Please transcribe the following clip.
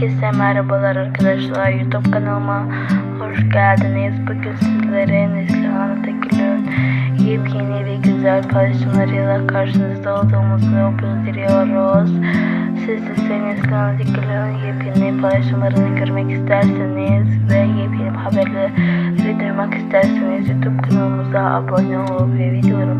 Herkese merhabalar arkadaşlar. YouTube kanalıma hoş geldiniz. Bugün sizlere Neslihan Atakül'ün yepyeni ve güzel paylaşımlarıyla karşınızda olduğumuzu bildiriyoruz. Siz ise Neslihan Atakül'ün yepyeni paylaşımlarını görmek isterseniz ve yepyeni haberleri duymak isterseniz YouTube kanalımıza abone olup ve videolarımızı